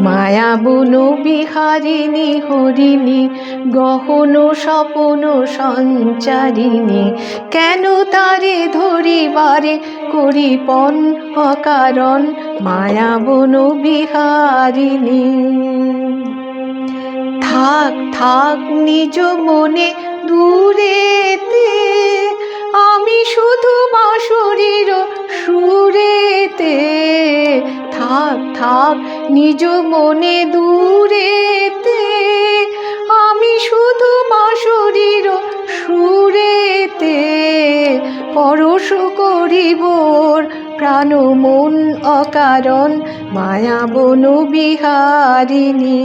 মায়া বন বিহারিণী, হরিণী, গহন স্বপন সঞ্চারিণী, কেন তারে ধরিবারে করিপন অকারণ? মায়া বন বিহারিণী। থাক থাক, নিজ মনে দূরেতে নিজ মনে দূরেতে, আমি শুধু বাঁশরীর সুরেতে, পরশ করিবর প্রাণ মন অকারণ, মায়া বন বিহারিণী।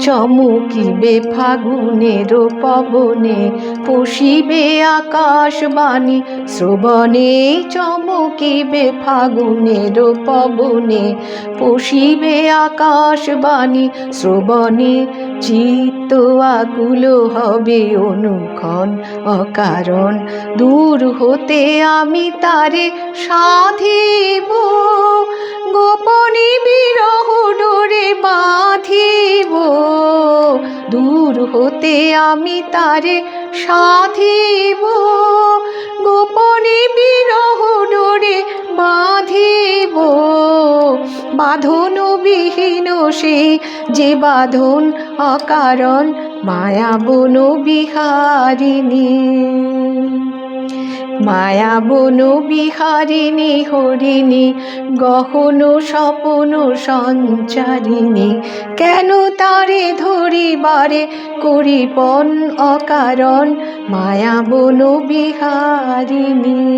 চমকিবে ফাগুনের পবনে পশিবে আকাশবাণী শ্রবণে চমকিবে ফাগুনের পবনে পশিবে আকাশবাণী শ্রবণে চিত্ত আকুল হবে অনুক্ষণ অকারণ। দূর হতে আমি তারে সাধিব, গোপনে বিরহ ডোরে হতে আমি তারে সাধিব। গোপনে বিরহ ডোরে বাঁধিব। বাঁধন বিহীন সেই যে বাঁধন অকারণ, মায়া বন বিহারিণী মায়া বনু বিহারিণী, হরিণী, গহন স্বপন সঞ্চারিণী, কেন তারে ধরিবারে করিপন অকারণ? মায়া বনু বিহারিণী।